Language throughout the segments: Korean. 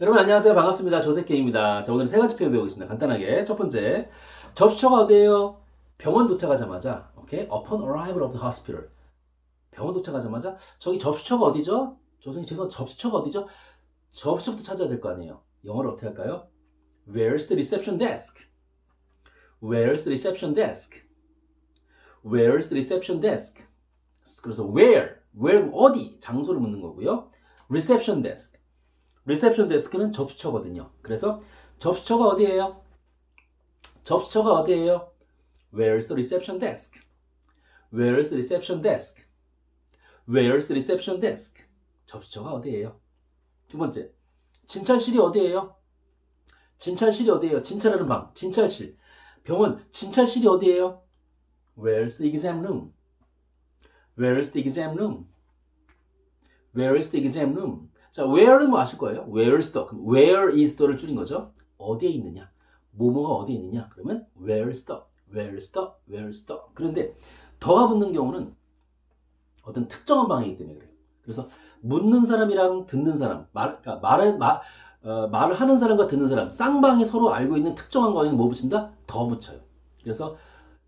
여러분 안녕하세요. 반갑습니다. 조세케입니다. 자, 오늘 세 가지 표현 배우겠습니다. 간단하게. 첫 번째. 접수처가 어디예요? 병원 도착하자마자. 오케이? Upon arrival of the hospital. 병원 도착하자마자 저기 접수처가 어디죠? 조선이 죄송 접수처가 어디죠? 접수처부터 찾아야 될 거 아니에요. 영어로 어떻게 할까요? Where's the reception desk? Where's the reception desk? Where's the reception desk? 그래서 where, where 어디 장소를 묻는 거고요. reception desk. Reception desk는 접수처거든요. 그래서 접수처가 어디예요? 접수처가 어디예요? Where's the reception desk? Where's the reception desk? Where's the reception desk? 접수처가 어디예요? 두 번째, 진찰실이 어디예요? 진찰실이 어디예요? 진찰하는 방, 진찰실. 병원, 진찰실이 어디예요? Where's the exam room? Where's the exam room? Where's the exam room? 자, where는 뭐 아실 거예요? Where's the? 그럼 where is the를 줄인 거죠. 어디에 있느냐? 뭐뭐가 어디에 있느냐? 그러면 where's the? Where's the? Where's the? 그런데 더가 붙는 경우는 어떤 특정한 방이기 때문에 그래요. 그래서 묻는 사람이랑 듣는 사람, 말, 그러니까 말을, 말, 어, 말을 하는 사람과 듣는 사람, 쌍방이 서로 알고 있는 특정한 거에는 뭐 붙인다? 더 붙여요. 그래서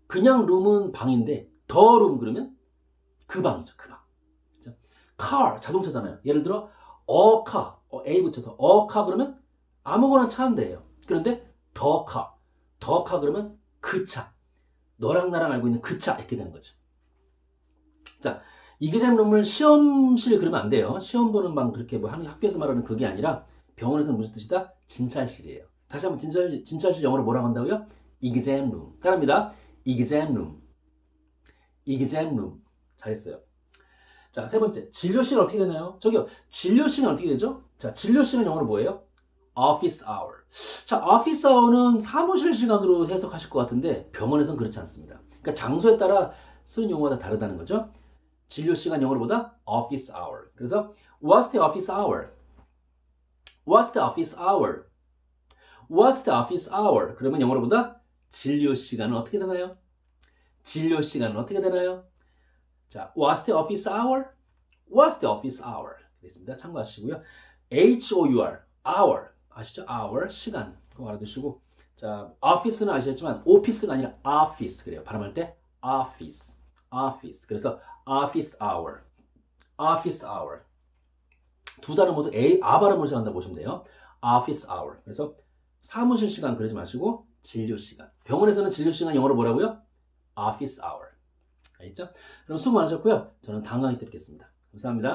그냥 룸은 방인데 더 룸 그러면 그 방이죠. 그 방. 그죠? car 자동차잖아요. 예를 들어 car 어, a 붙여서 car 그러면 아무거나 차인데요. 그런데 더 car 더 car 그러면 그 차. 너랑 나랑 알고 있는 그 차 이렇게 되는 거죠. 자, 이기잼 룸을 시험실 그러면 안 돼요. 시험 보는 방 그렇게 뭐 하는 학교에서 말하는 그게 아니라 병원에서는 무슨 뜻이다? 진찰실이에요. 다시 한번 진찰실, 진찰실 영어로 뭐라고 한다고요? exam room. 따라합니다. exam room. exam room. 잘했어요. 자, 세 번째. 진료실은 어떻게 되나요? 저기요. 진료실은 어떻게 되죠? 자, 진료실은 영어로 뭐예요? office hour. 자, office hour는 사무실 시간으로 해석하실 것 같은데 병원에서는 그렇지 않습니다. 그러니까 장소에 따라 쓰는 용어가 다 다르다는 거죠. 진료 시간 영어로 보다 office hour. 그래서 what's the office hour? What's the office hour? What's the office hour? 그러면 영어로 보다 진료 시간은 어떻게 되나요? 진료 시간은 어떻게 되나요? 자, what's the office hour? What's the office hour? 됐습니다. 참고하시고요. H-O-U-R, hour. 아시죠? hour, 시간. 그거 알아두시고. 자, office는 아시겠지만, 오피스가 아니라 office. 그래요. 발음할 때, office. office. 그래서, office hour. office hour. 두 단어 모두 A, 아 발음으로 시작한다 보시면 돼요. office hour. 그래서, 사무실 시간 그러지 마시고, 진료 시간. 병원에서는 진료 시간 영어로 뭐라고요? office hour. 알겠죠? 그럼 수고 많으셨고요. 저는 다음 강의 때 뵙겠습니다. 감사합니다.